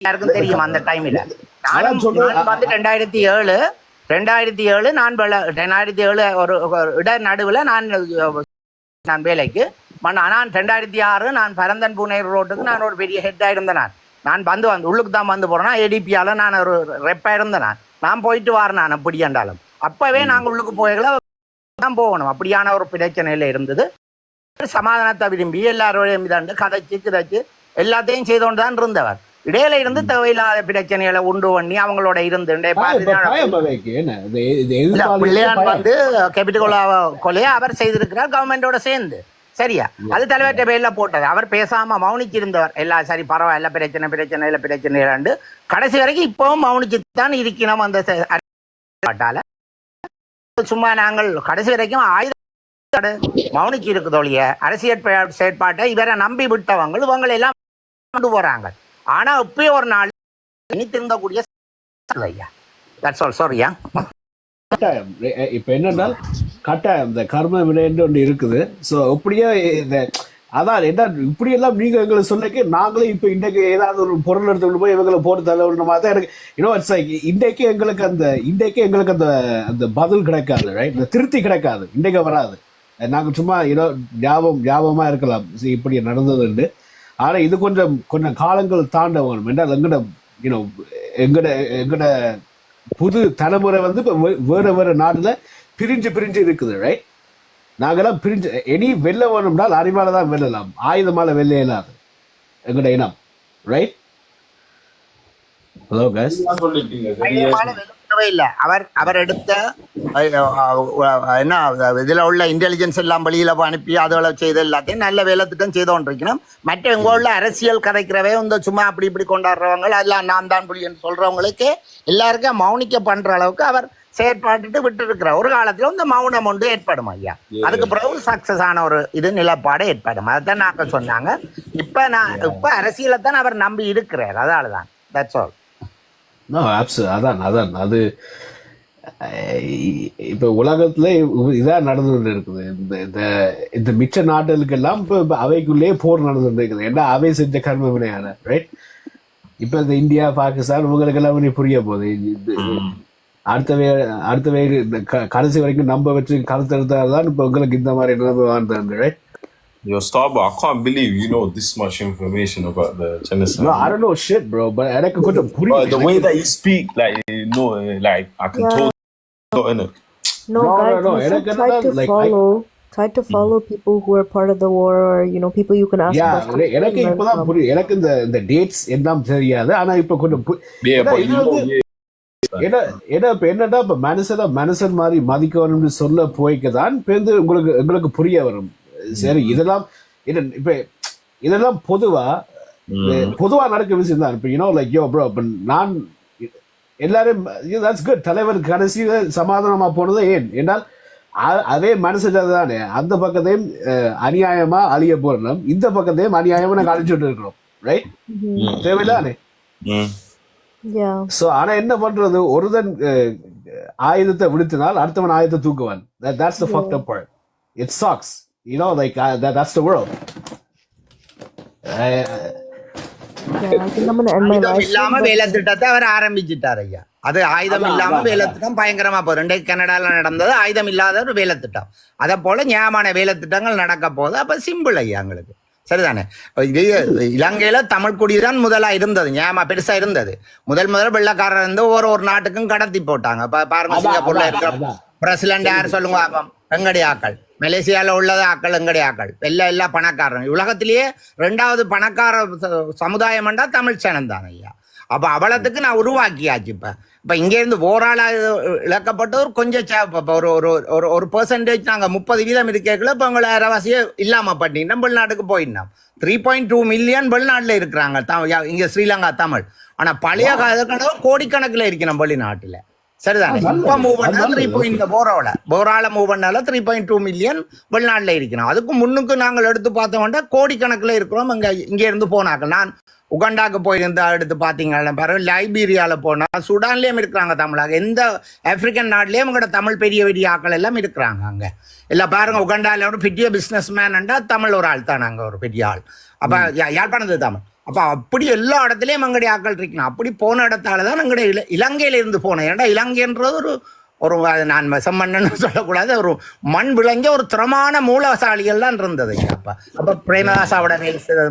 எல்லாருக்கும் தெரியும் அந்த டைம்ல நானும் வந்து ரெண்டாயிரத்தி ஏழு ரெண்டாயிரத்தி ஏழு நான் ரெண்டாயிரத்தி ஏழு ஒரு இட நடுவில் நான் நான் வேலைக்கு. நான் ரெண்டாயிரத்தி ஆறு நான் பரந்தன் பூனே ரோட்டுக்கு நான் ஒரு பெரிய ஹெட்டாக இருந்தேன் நான். நான் வந்து வந்து உள்ளுக்கு தான் வந்து போறேன்னா ஏடிபியால நான் ஒரு ரெப்பாக இருந்தேன் நான். நான் போயிட்டு வரேன் நான் அப்படி என்றாலும். அப்பவே நாங்கள் உள்ளுக்கு போய்களை தான் போகணும். அப்படியான ஒரு பிரச்சனையில இருந்தது. சமாதானத்தை விரும்பி எல்லாரோடையும் இதாண்டு கதைச்சு கிதைச்சு எல்லாத்தையும் செய்தோண்டு தான் இருந்தவர். இடையில இருந்து தேவையில்லாத பிரச்சனைகளை உண்டு பண்ணி அவங்களோட இருந்து பிள்ளையான். வந்து கேபிட்டல் கொலையை அவர் செய்திருக்கிறார் கவர்மெண்டோட சேர்ந்து. சரியா? அது தலைவர்கிட்ட பேர்ல போட்டது. அவர் பேசாம மௌனிச்சிருந்தவர். எல்லாம் சரி பரவாயில்ல பிரச்சனை பிரச்சனை இல்ல பிரச்சனை இல்லாண்டு கடைசி வரைக்கும் இப்பவும் மௌனிச்சு தான் இருக்கணும் அந்த அரசாட்டால சும்மா நாங்கள் கடைசி வரைக்கும் ஆயுத மௌனிக்கு இருக்குது ஒழிய அரசியல் செயற்பாட்டை இவரை நம்பி விட்டவங்க இவங்களை எல்லாம் கொண்டு போறாங்க. ஆனா இப்பயும் ஒரு நாள் இனி ஐயா தட்ஸ் ஆல் சாரியா கட்டாயம். இப்போ இப்ப என்னன்னா கட்டாயம். இந்த கர்ம வினைன்னு ஒன்று இருக்குது. ஸோ அப்படியே இந்த அதான் என்ன இப்படி எல்லாம் நீங்க எங்களுக்கு சொல்லிக்க நாங்களே இப்ப இன்றைக்கு ஏதாவது ஒரு பொருள் எடுத்துக்கிட்டு போய் இவங்களை போட்டு தள்ள மாதிரி தான் எனக்கு இன்னும் இட்ஸ் லைக் இன்றைக்கு எங்களுக்கு அந்த இன்றைக்கு எங்களுக்கு அந்த அந்த பதில் கிடைக்காது ரைட் இந்த திருப்தி கிடைக்காது. இன்றைக்கு வராது. நாங்கள் சும்மா ஏதோ ஞாபகம் ஞாபகமாக இருக்கலாம். இப்படி நடந்ததுண்டு. ஆனா இது கொஞ்சம் கொஞ்சம் காலங்கள் தாண்ட வேணும். என்றால் எங்கட யூனோ எங்கட எங்கட புது தலைமுறை வந்து இப்போ வேற வேற நாடுல பிரிஞ்சு பிரிஞ்சு இருக்குது ரைட் நாங்கெல்லாம் பிரிஞ்சு எனி வெல்ல வேணும்னால் அறிவால தான் வெல்லலாம். ஆயுதமால வெல்ல இயலாது. எங்கட இனம் ரைட் ஹலோ கேஸ் இல்ல அவர் அவர் எடுத்த என்ன இதுல உள்ள இன்டெலிஜென்ஸ் எல்லாம் வெளியில அனுப்பி அதோட செய்த எல்லாத்தையும் நல்ல வேலை திட்டம் செய்து கொண்டிருக்கணும் மற்ற எங்க உள்ள அரசியல் கதைக்கிறவே இந்த சும்மா அப்படி இப்படி கொண்டாடுறவங்க அதெல்லாம் நான் தான் புரியன்னு சொல்றவங்களுக்கு எல்லாருக்கும் மௌனிக்க பண்ற அளவுக்கு அவர் செயற்பாட்டுட்டு விட்டு இருக்கிறார் ஒரு காலத்துல இந்த மௌனம் ஒன்று ஏற்படும் ஐயா. அதுக்கு பிறகு சக்சஸ் ஆன ஒரு இது நிலப்பாடு ஏற்படும். அதைத்தான் நாங்க சொன்னாங்க. இப்ப நான் இப்ப அரசியலை தான் அவர் நம்பி இருக்கிறார். அதாலதான். தட்ஸ் ஆல் ஆப்ஸ் அதான் அதான். அது இப்ப உலகத்துல இதான் நடந்துட்டு இருக்குது. இந்த இந்த இந்த மிச்ச நாடுகளுக்கெல்லாம் இப்ப இப்ப அவைக்குள்ளேயே போர் நடந்துட்டு இருக்குது. ஏன்னா அவை செஞ்ச கர்ம வினையான ரைட் இப்ப இந்த இந்தியா பாகிஸ்தான் இவங்களுக்கு எல்லாம் இனி புரிய போகுது. இது- அடுத்த வே அடுத்த வே இந்த க- கடைசி வரைக்கும் நம்ப வச்சு கருத்தெடுத்தாதான் இப்ப உங்களுக்கு இந்த மாதிரி நிலைமை வாழ்ந்தாங்க right Yo, Starbuck, I can't believe you know this much information about the genocide. No, I don't know shit, bro. But எனக்கு கொஞ்சம் Bro, புரியுது the way that you speak, like, you know, like, I can Yeah. totally in it. No, No, no, guys, no, you and should try to like, I- follow. Try to follow people who are part of the war, or you know, people you can ask yeah questions எனக்கு இப்பதான். புரியுது எனக்கு இந்த இந்த dates எல்லாம் தெரியாது ஆனா இப்ப கொஞ்சம் Yeah, ஏன்னா but you yeah, ஏன்னா இப்ப என்னடா இப்ப மனுஷனை மனுஷன் மாதிரி மதிக்கணும்னு சொல்ல போய்க்கதான் இப்ப வந்து உங்களுக்கு உங்களுக்கு புரிய வரும் சரி இதெல்லாம் இது இப்ப இதெல்லாம் பொதுவா. பொதுவா நடக்க விஷயம் தான். இப்ப யூனோ லைக் யோ ப்ரோ இப்ப நான் எல்லாரும் தட்ஸ் குட் தலைவர் கடைசியில சமாதானமா போனது ஏன்? என்றால் அதே மனுஷன் தானே அந்த பக்கத்தையும் அநியாயமா அழிய போறோம். இந்த பக்கத்தையும் அநியாயமா நாங்க அழிச்சுட்டு இருக்கிறோம் ரைட். தேவையில்லானே. Yeah. சோ ஆனா என்ன பண்றது? ஒருதன் ஆயுதத்தை விடுத்தினால் அடுத்தவன் ஆயுதத்தை தூக்குவான். The fucked up part. It sucks. You know like uh, that, that's the world. I ஆயுதம் இல்லாம stream. வேலை திட்டத்தை அவர் ஆரம்பிச்சிட்டார் ஐயா அது ஆயுதம் இல்லாம அதான், வேலை அதான். திட்டம் பயங்கரமா போகுது ரெண்டே கனடால நடந்தது ஆயுதம் இல்லாத ஒரு வேலை திட்டம் அதை போல நியாயமான வேலை திட்டங்கள் நடக்க போகுது அப்ப சிம்பிள் ஐயா எங்களுக்கு சரிதானே இது இலங்கையில தமிழ் குடி தான் முதலா இருந்தது நியாயமா பெருசா இருந்தது முதல் முதல் வெள்ளக்காரர் இருந்து ஒரு ஒரு நாட்டுக்கும் கடத்தி போட்டாங்க பாருங்க சிங்கப்பூர்ல இருக்கிற. பிரசிடண்ட் யார் சொல்லுங்க பாப்போம் எங்கடி ஆக்கள்? மலேசியால உள்ளது ஆக்கள் எங்கடி ஆக்கள்? எல்லாம் எல்லாம் பணக்காரன் உலகத்திலேயே ரெண்டாவது பணக்கார ச- சமுதாயம் என்றா தமிழ் சனம் தான் ஐயா. அப்ப அவலத்துக்கு நான் உருவாக்கியாச்சு இப்ப. இப்ப இங்க இருந்து ஓராளா இழக்கப்பட்டவர் கொஞ்சம் இப்ப ஒரு ஒரு ஒரு ஒரு பெர்சன்டேஜ் நாங்க முப்பது வீதம் இருக்கேக்குள்ள இப்ப உங்களை அரவாசியை இல்லாம பண்ணிட்டோம் வெளிநாட்டுக்கு போயிட்டோம் த்ரீ பாயிண்ட் டூ மில்லியன் வெளிநாட்டுல இருக்கிறாங்க. யா- இங்க ஸ்ரீலங்கா தமிழ். ஆனா பழைய காலக்கணக்கு கோடிக்கணக்கில் இருக்கணும் வெளிநாட்டுல. சரிதானே? இப்ப மூவ். பண்ணா த்ரீ. பாயிண்ட் போராவில் போரால மூவ் பண்ணால த்ரீ பாயிண்ட் டூ மில்லியன் வெளிநாட்டுல இருக்கணும் அதுக்கு முன்னுக்கு நாங்கள் எடுத்து பார்த்தோம்னா கோடிக்கணக்கில் இருக்கிறோம். இங்க இங்க இருந்து போனாக்க நான் உகண்டாக்கு போயிருந்தா எடுத்து பார்த்தீங்கன்னா பாருங்க லைபீரியால போனா சுடான்லயும் இருக்கிறாங்க தமிழாக. எந்த ஆப்பிரிக்கன் நாட்டிலயும் உங்களோட தமிழ் பெரிய பெரிய ஆக்கள் எல்லாம் இருக்கிறாங்க அங்க. இல்ல பாருங்க உகண்டால ஒரு பெரிய பிசினஸ் மேன்டா தமிழ் ஒரு ஆள் தான் அங்க ஒரு பெரிய ஆள். அப்ப யாழ்ப்பாணத்து தமிழ்? அப்ப அப்படி எல்லா இடத்துலயும் எங்களுடைய ஆக்கள் இருக்கணும். அப்படி போன இடத்தால தான் எங்களுடைய இல இலங்கையில இருந்து போனேன் ஏன்டா இலங்கைன்றது ஒரு ஒரு நான் செம்மண்ணு சொல்லக்கூடாது. ஒரு மண் விளங்க ஒரு திறமான மூலசாலிகள் தான் இருந்தது. அப்போ அப்ப அப்ப பிரேமதாசாவோட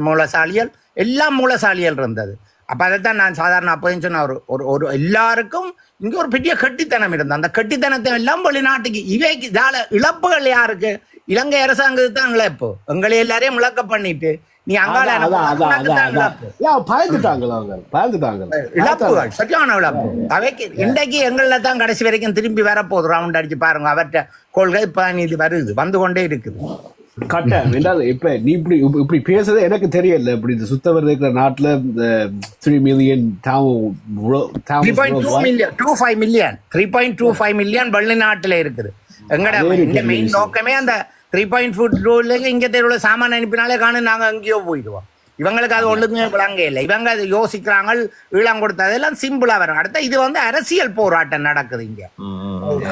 மூலசாலிகள் எல்லாம் மூலசாலிகள் இருந்தது. அப்ப அதைத்தான் நான் சாதாரண அப்போதையும் சொன்ன ஒரு ஒரு ஒரு எல்லாருக்கும் இங்க ஒரு பெரிய கட்டித்தனம் இருந்தது. அந்த கட்டித்தனத்தை எல்லாம் வெளிநாட்டுக்கு இவைக்கு இதால இழப்புகள் யாருக்கு? இலங்கை அரசாங்கத்துக்கு தான் இழப்பு எங்களை எல்லாரையும் இழக்க பண்ணிட்டு நீ அங்கால பயந்துட்டாங்களா அவங்க? பயந்துட்டாங்க இழப்புகள் சரியான இழப்பு. அவைக்கு இன்றைக்கு எங்களில் தான் கடைசி வரைக்கும் திரும்பி வரப்போகுது. ரவுண்ட் அடிச்சு பாருங்க. அவர்கிட்ட கொள்கை இப்போ இது வருது. வந்து கொண்டே இருக்குது. என்றால் இப்ப நீ இப்படி இப்ப- இப்படி பேசுறது எனக்கு தெரியல. இப்படி இந்த சுத்தவர் இருக்கிற நாட்டுல இந்த three million two five million three point two five million வெளிநாட்டில் இருக்குது. எங்கட மெயின். நோக்கமே அந்த த்ரீ பாயிண்ட் ஃபுட் ரூல்ல இங்க தெருவில் சாமான் அனுப்பினாலே காணும் நாங்க எங்கேயோ போயிடுவோம். இவங்களுக்கு அது ஒண்ணுமே விளங்க இல்லை. இவங்க அது யோசிக்கிறாங்க ஈழம் கொடுத்ததெல்லாம் சிம்பிளா வரும். அடுத்த இது வந்து அரசியல் போராட்டம் நடக்குது இங்க.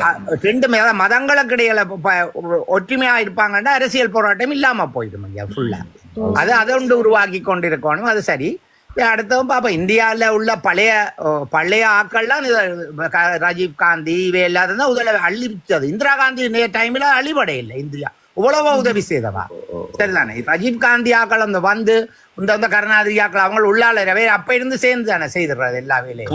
அ- ரெண்டு மத மதங்களுக்கு இடையில ப- ப- ஒற்றுமையா இருப்பாங்கன்னா அரசியல் போராட்டம் இல்லாம போயிடும் ஐயா ஃபுல்லா அது அதை ஒன்று உருவாக்கி கொண்டிருக்கணும் அது சரி. அடுத்தவன் பாப்பா இந்தியாவில் உள்ள பழைய பழைய ஆக்கள்லாம் ராஜீவ் காந்தி இவை எல்லாரும் தான் உதவி இந்திரா காந்தி டைம்ல அழிவடை இல்லை இந்தியா. இவ்வளவோ உதவி செய்தவா? சரிதானே? ராஜீவ் காந்தி ஆக்கள் அந்த வந்து இந்த இந்த கருணாநிதி ஆக்கள் அவங்க உள்ளாளரவே அப்ப இருந்து சேர்ந்து தானே செய்துடுறது எல்லா வேலையும்.